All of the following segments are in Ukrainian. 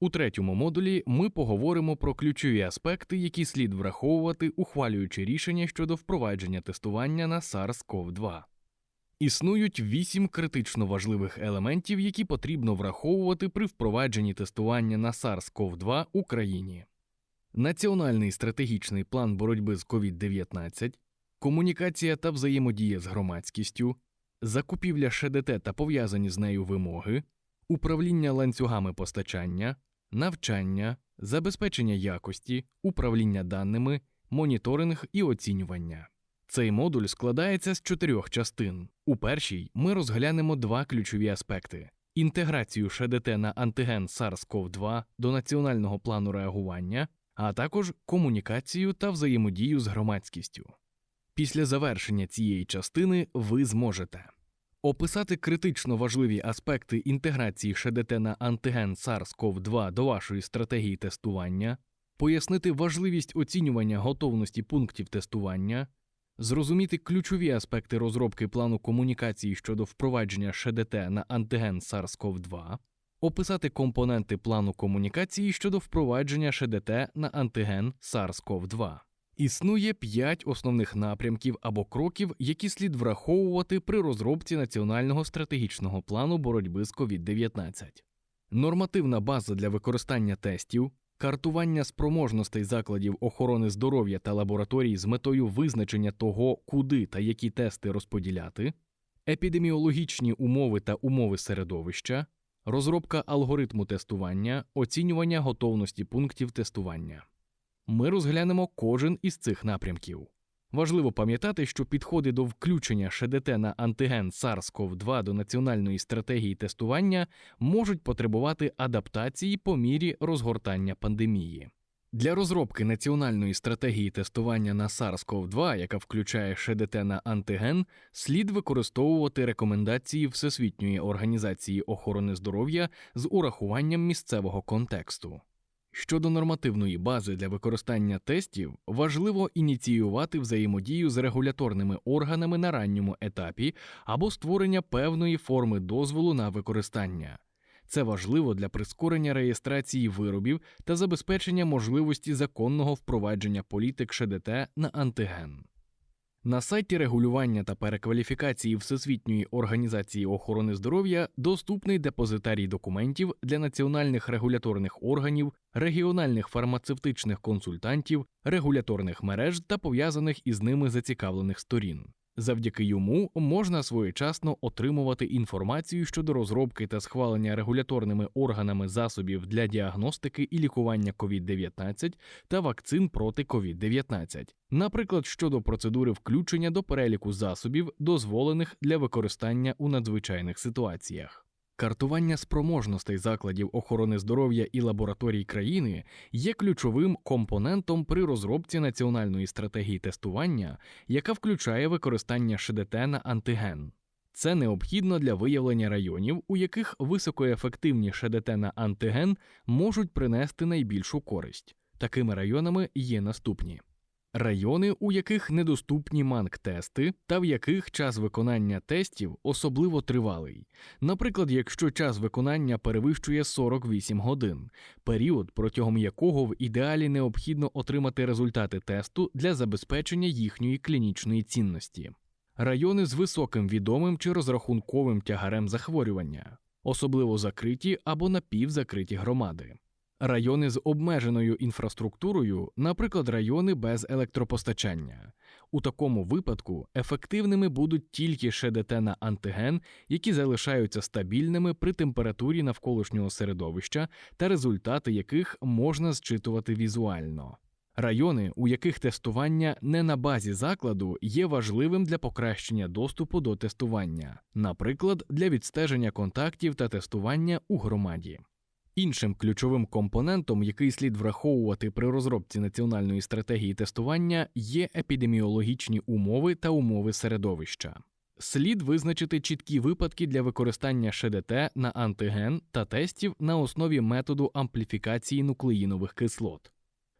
У третьому модулі ми поговоримо про ключові аспекти, які слід враховувати, ухвалюючи рішення щодо впровадження тестування на SARS-CoV-2. Існують вісім критично важливих елементів, які потрібно враховувати при впровадженні тестування на SARS-CoV-2 у країні. Національний стратегічний план боротьби з COVID-19, комунікація та взаємодія з громадськістю, закупівля ШДТ та пов'язані з нею вимоги, управління ланцюгами постачання, навчання, забезпечення якості, управління даними, моніторинг і оцінювання. Цей модуль складається з чотирьох частин. У першій ми розглянемо два ключові аспекти: інтеграцію ШДТ на антиген SARS-CoV-2 до національного плану реагування, а також комунікацію та взаємодію з громадськістю. Після завершення цієї частини ви зможете описати критично важливі аспекти інтеграції ШДТ на антиген SARS-CoV-2 до вашої стратегії тестування, пояснити важливість оцінювання готовності пунктів тестування, зрозуміти ключові аспекти розробки плану комунікації щодо впровадження ШДТ на антиген SARS-CoV-2, описати компоненти плану комунікації щодо впровадження ШДТ на антиген SARS-CoV-2. Існує п'ять основних напрямків або кроків, які слід враховувати при розробці національного стратегічного плану боротьби з COVID-19. Нормативна база для використання тестів, картування спроможностей закладів охорони здоров'я та лабораторій з метою визначення того, куди та які тести розподіляти, епідеміологічні умови та умови середовища, розробка алгоритму тестування, оцінювання готовності пунктів тестування. Ми розглянемо кожен із цих напрямків. Важливо пам'ятати, що підходи до включення ШДТ на антиген SARS-CoV-2 до національної стратегії тестування можуть потребувати адаптації по мірі розгортання пандемії. Для розробки національної стратегії тестування на SARS-CoV-2, яка включає ШДТ на антиген, слід використовувати рекомендації Всесвітньої організації охорони здоров'я з урахуванням місцевого контексту. Щодо нормативної бази для використання тестів, важливо ініціювати взаємодію з регуляторними органами на ранньому етапі або створення певної форми дозволу на використання. Це важливо для прискорення реєстрації виробів та забезпечення можливості законного впровадження політик ШДТ на антиген. На сайті регулювання та перекваліфікації Всесвітньої організації охорони здоров'я доступний депозитарій документів для національних регуляторних органів, регіональних фармацевтичних консультантів, регуляторних мереж та пов'язаних із ними зацікавлених сторін. Завдяки йому можна своєчасно отримувати інформацію щодо розробки та схвалення регуляторними органами засобів для діагностики і лікування COVID-19 та вакцин проти COVID-19, наприклад, щодо процедури включення до переліку засобів, дозволених для використання у надзвичайних ситуаціях. Картування спроможностей закладів охорони здоров'я і лабораторій країни є ключовим компонентом при розробці національної стратегії тестування, яка включає використання ШДТ на антиген. Це необхідно для виявлення районів, у яких високоефективні ШДТ на антиген можуть принести найбільшу користь. Такими районами є наступні. Райони, у яких недоступні манк-тести та в яких час виконання тестів особливо тривалий. Наприклад, якщо час виконання перевищує 48 годин, період, протягом якого в ідеалі необхідно отримати результати тесту для забезпечення їхньої клінічної цінності. Райони з високим відомим чи розрахунковим тягарем захворювання, особливо закриті або напівзакриті громади. Райони з обмеженою інфраструктурою, наприклад, райони без електропостачання. У такому випадку ефективними будуть тільки ШДТ на антиген, які залишаються стабільними при температурі навколишнього середовища та результати яких можна зчитувати візуально. Райони, у яких тестування не на базі закладу, є важливим для покращення доступу до тестування, наприклад, для відстеження контактів та тестування у громаді. Іншим ключовим компонентом, який слід враховувати при розробці національної стратегії тестування, є епідеміологічні умови та умови середовища. Слід визначити чіткі випадки для використання ШДТ на антиген та тестів на основі методу ампліфікації нуклеїнових кислот.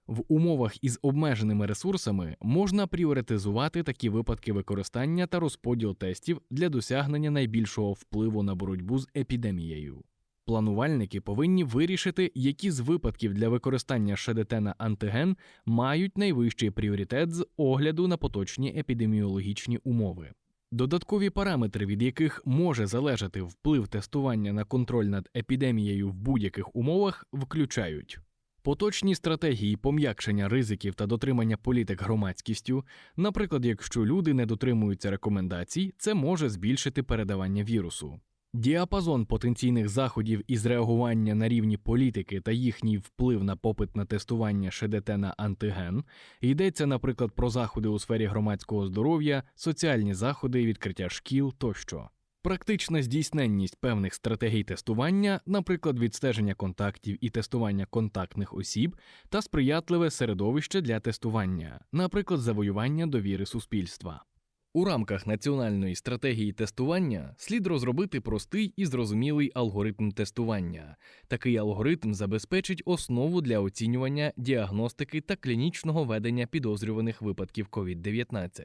В умовах із обмеженими ресурсами можна пріоритизувати такі випадки використання та розподіл тестів для досягнення найбільшого впливу на боротьбу з епідемією. Планувальники повинні вирішити, які з випадків для використання ШДТ на антиген мають найвищий пріоритет з огляду на поточні епідеміологічні умови. Додаткові параметри, від яких може залежати вплив тестування на контроль над епідемією в будь-яких умовах, включають поточні стратегії пом'якшення ризиків та дотримання політик громадськістю. Наприклад, якщо люди не дотримуються рекомендацій, це може збільшити передавання вірусу. Діапазон потенційних заходів із реагування на рівні політики та їхній вплив на попит на тестування ШДТ на антиген йдеться, наприклад, про заходи у сфері громадського здоров'я, соціальні заходи, відкриття шкіл тощо. Практична здійсненність певних стратегій тестування, наприклад, відстеження контактів і тестування контактних осіб, та сприятливе середовище для тестування, наприклад, завоювання довіри суспільства. У рамках національної стратегії тестування слід розробити простий і зрозумілий алгоритм тестування. Такий алгоритм забезпечить основу для оцінювання, діагностики та клінічного ведення підозрюваних випадків COVID-19.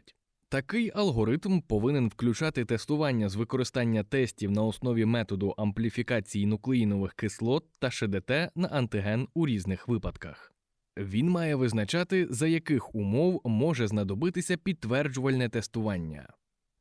Такий алгоритм повинен включати тестування з використання тестів на основі методу ампліфікації нуклеїнових кислот та ШДТ на антиген у різних випадках. Він має визначати, за яких умов може знадобитися підтверджувальне тестування.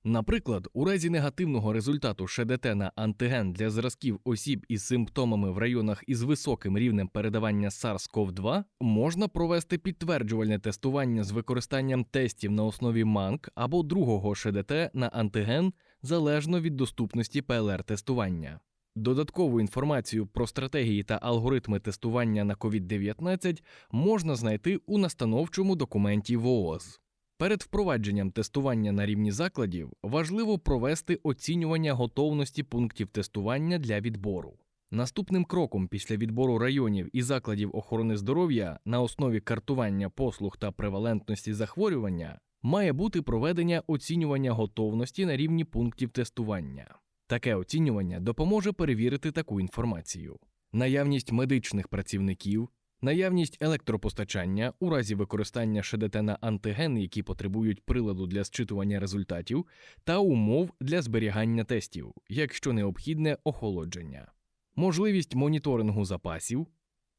Наприклад, у разі негативного результату ШДТ на антиген для зразків осіб із симптомами в районах із високим рівнем передавання SARS-CoV-2 можна провести підтверджувальне тестування з використанням тестів на основі МАНК або другого ШДТ на антиген залежно від доступності ПЛР-тестування. Додаткову інформацію про стратегії та алгоритми тестування на COVID-19 можна знайти у настановчому документі ВООЗ. Перед впровадженням тестування на рівні закладів важливо провести оцінювання готовності пунктів тестування для відбору. Наступним кроком після відбору районів і закладів охорони здоров'я на основі картування послуг та превалентності захворювання має бути проведення оцінювання готовності на рівні пунктів тестування. Таке оцінювання допоможе перевірити таку інформацію: наявність медичних працівників, наявність електропостачання у разі використання ШДТ на антиген, які потребують приладу для зчитування результатів, та умов для зберігання тестів, якщо необхідне охолодження, можливість моніторингу запасів,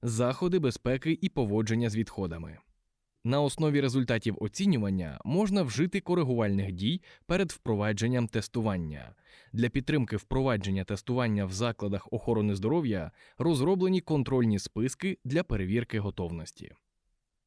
заходи безпеки і поводження з відходами. На основі результатів оцінювання можна вжити коригувальних дій перед впровадженням тестування. Для підтримки впровадження тестування в закладах охорони здоров'я розроблені контрольні списки для перевірки готовності.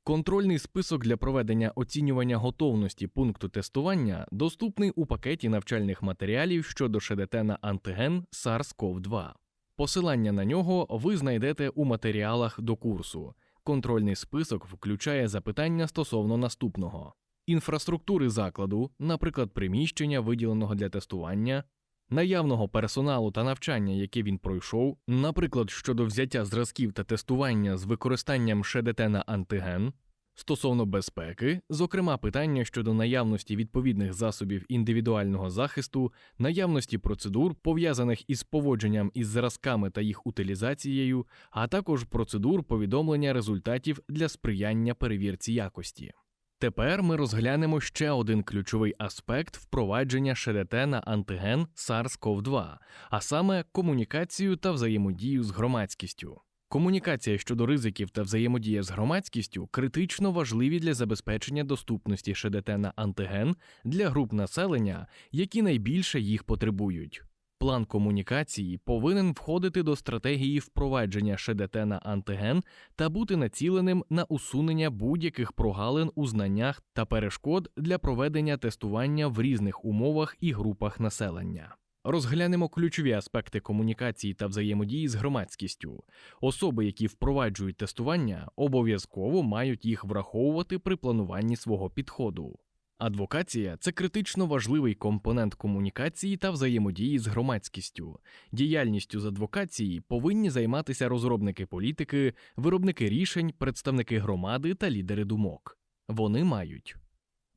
Контрольний список для проведення оцінювання готовності пункту тестування доступний у пакеті навчальних матеріалів щодо ШДТ на антиген SARS-CoV-2. Посилання на нього ви знайдете у матеріалах до курсу. Контрольний список включає запитання стосовно наступного: інфраструктури закладу, наприклад, приміщення, виділеного для тестування, наявного персоналу та навчання, яке він пройшов, наприклад, щодо взяття зразків та тестування з використанням ШДТ на антиген. Стосовно безпеки, зокрема питання щодо наявності відповідних засобів індивідуального захисту, наявності процедур, пов'язаних із поводженням із зразками та їх утилізацією, а також процедур повідомлення результатів для сприяння перевірці якості. Тепер ми розглянемо ще один ключовий аспект впровадження ШДТ на антиген SARS-CoV-2, а саме комунікацію та взаємодію з громадськістю. Комунікація щодо ризиків та взаємодія з громадськістю критично важливі для забезпечення доступності ШДТ на антиген для груп населення, які найбільше їх потребують. План комунікації повинен входити до стратегії впровадження ШДТ на антиген та бути націленим на усунення будь-яких прогалин у знаннях та перешкод для проведення тестування в різних умовах і групах населення. Розглянемо ключові аспекти комунікації та взаємодії з громадськістю. Особи, які впроваджують тестування, обов'язково мають їх враховувати при плануванні свого підходу. Адвокація це критично важливий компонент комунікації та взаємодії з громадськістю. Діяльністю з адвокації повинні займатися розробники політики, виробники рішень, представники громади та лідери думок. Вони мають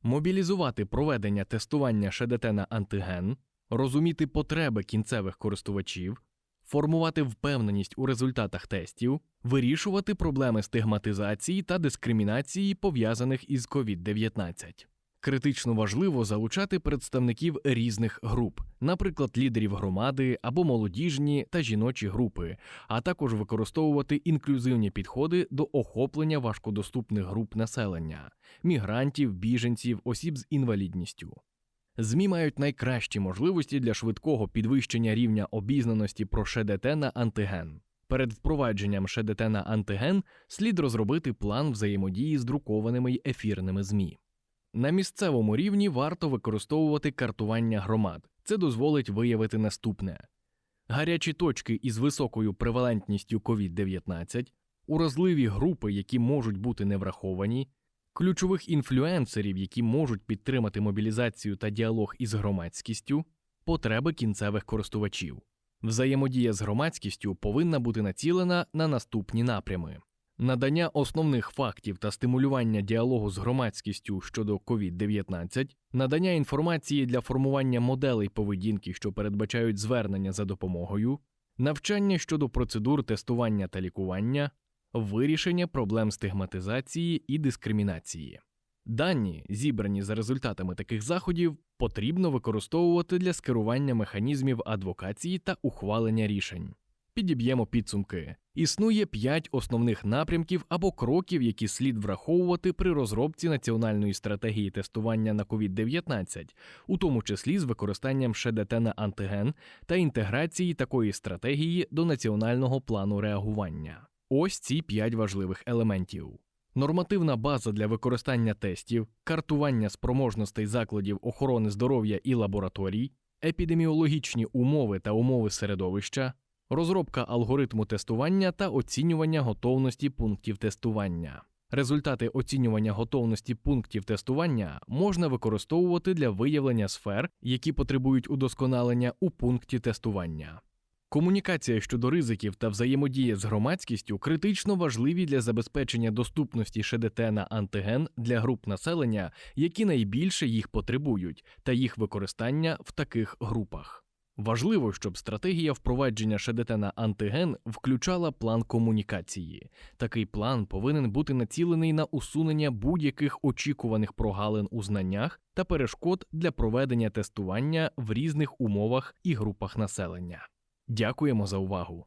мобілізувати проведення тестування ШДТ на антиген, розуміти потреби кінцевих користувачів, формувати впевненість у результатах тестів, вирішувати проблеми стигматизації та дискримінації, пов'язаних із COVID-19. Критично важливо залучати представників різних груп, наприклад, лідерів громади або молодіжні та жіночі групи, а також використовувати інклюзивні підходи до охоплення важкодоступних груп населення мігрантів, біженців, осіб з інвалідністю. ЗМІ мають найкращі можливості для швидкого підвищення рівня обізнаності про ШДТ на антиген. Перед впровадженням ШДТ на антиген слід розробити план взаємодії з друкованими й ефірними ЗМІ. На місцевому рівні варто використовувати картування громад. Це дозволить виявити наступне: гарячі точки із високою превалентністю COVID-19, уразливі групи, які можуть бути не враховані, ключових інфлюенсерів, які можуть підтримати мобілізацію та діалог із громадськістю, потреби кінцевих користувачів. Взаємодія з громадськістю повинна бути націлена на наступні напрями: надання основних фактів та стимулювання діалогу з громадськістю щодо COVID-19, надання інформації для формування моделей поведінки, що передбачають звернення за допомогою, навчання щодо процедур тестування та лікування, вирішення проблем стигматизації і дискримінації. Дані, зібрані за результатами таких заходів, потрібно використовувати для скерування механізмів адвокації та ухвалення рішень. Підіб'ємо підсумки. Існує п'ять основних напрямків або кроків, які слід враховувати при розробці національної стратегії тестування на COVID-19, у тому числі з використанням ШДТ на антиген та інтеграції такої стратегії до національного плану реагування. Ось ці п'ять важливих елементів. Нормативна база для використання тестів, картування спроможностей закладів охорони здоров'я і лабораторій, епідеміологічні умови та умови середовища, розробка алгоритму тестування та оцінювання готовності пунктів тестування. Результати оцінювання готовності пунктів тестування можна використовувати для виявлення сфер, які потребують удосконалення у пункті тестування. Комунікація щодо ризиків та взаємодія з громадськістю критично важливі для забезпечення доступності ШДТ на антиген для груп населення, які найбільше їх потребують, та їх використання в таких групах. Важливо, щоб стратегія впровадження ШДТ на антиген включала план комунікації. Такий план повинен бути націлений на усунення будь-яких очікуваних прогалин у знаннях та перешкод для проведення тестування в різних умовах і групах населення. Дякуємо за увагу.